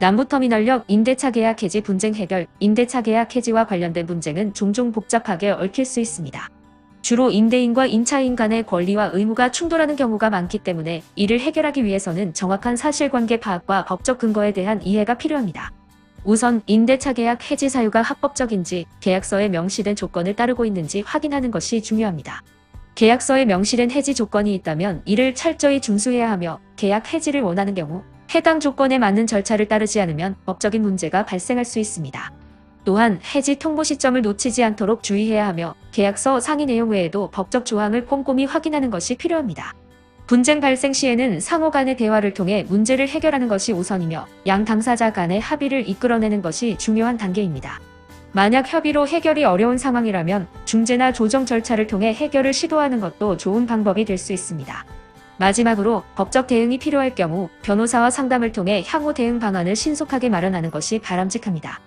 남부터미널역 임대차 계약 해지 분쟁 해결, 임대차 계약 해지와 관련된 분쟁은 종종 복잡하게 얽힐 수 있습니다. 주로 임대인과 임차인 간의 권리와 의무가 충돌하는 경우가 많기 때문에 이를 해결하기 위해서는 정확한 사실관계 파악과 법적 근거에 대한 이해가 필요합니다. 우선 임대차 계약 해지 사유가 합법적인지 계약서에 명시된 조건을 따르고 있는지 확인하는 것이 중요합니다. 계약서에 명시된 해지 조건이 있다면 이를 철저히 준수해야 하며 계약 해지를 원하는 경우 해당 조건에 맞는 절차를 따르지 않으면 법적인 문제가 발생할 수 있습니다. 또한 해지 통보 시점을 놓치지 않도록 주의해야 하며 계약서 상위 내용 외에도 법적 조항을 꼼꼼히 확인하는 것이 필요합니다. 분쟁 발생 시에는 상호 간의 대화를 통해 문제를 해결하는 것이 우선이며 양 당사자 간의 합의를 이끌어내는 것이 중요한 단계입니다. 만약 협의로 해결이 어려운 상황이라면 중재나 조정 절차를 통해 해결을 시도하는 것도 좋은 방법이 될 수 있습니다. 마지막으로 법적 대응이 필요할 경우 변호사와 상담을 통해 향후 대응 방안을 신속하게 마련하는 것이 바람직합니다.